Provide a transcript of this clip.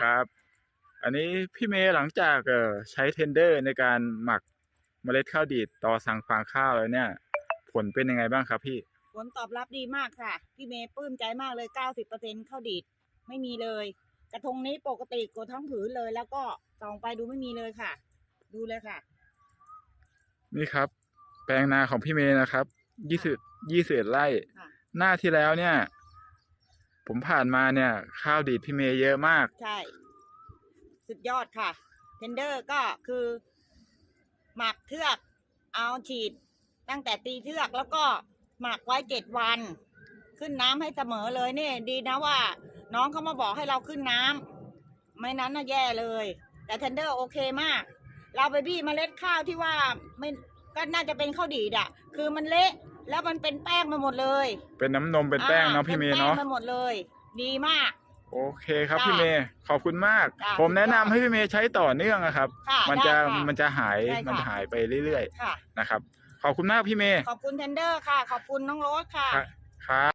ครับ อันนี้พี่เมย์หลังจากเอ่อใช้เทนเดอร์ในการหมักเมล็ดข้าวดีดต่อสั่งฟางข้าวแล้วเนี่ย ผลเป็นยังไงบ้างครับพี่ ผลตอบรับดีมากค่ะ พี่เมย์ปลื้มใจมากเลย 90%ข้าวดีดไม่มีเลย กระทงนี้ปกติกดทั้งผืนเลย แล้วก็ส่องไปดูไม่มีเลยค่ะ ดูเลยค่ะ นี่ครับ แปลงนาของพี่เมย์นะครับ ยี่สิบยี่สิบไร่ ค่ะ หน้าที่แล้วเนี่ย ผมผ่านมาเนี่ย ข้าวดีดพี่เมย์เยอะมาก ใช่ สุดยอดค่ะ เทนเดอร์ก็คือ หมักเทือกเอาฉีด ตั้งแต่ตีเทือกแล้วก็หมักไว้เจ็ดวัน ขึ้นน้ำให้เสมอเลยเนี่ยดีนะว่า น้องเขามาบอกให้เราขึ้นน้ำไม่นั้นน่ะแย่เลย แต่เทนเดอร์โอเคมาก เราไปบี้เมล็ดข้าวที่ว่าไม่ก็น่าจะเป็นข้าวดีดอะคือมันเละ แล้วมันเป็นแป้งไปหมดเลยเป็นน้ำนมเป็นแป้งเนาะอ่พี่เมย์ป็แป้เนาะงไปหมดเลย ดีมาก โอเคครับจ้ะพี่เมย์ขอบคุณมาก จ้ะผมแนะนำสุดยอดให้พี่เมย์ใช้ต่อเนื่องนะครับ ค่ะมันจะได้ค่ะมันจะหายได้ค่ะ มันจะหายไปเรื่อยค่ะ ๆนะครับ ขอบคุณมากพี่เมย์ขอบคุณเทนเดอร์ค่ะ ขอบคุณน้องโรสค่ะ ครับ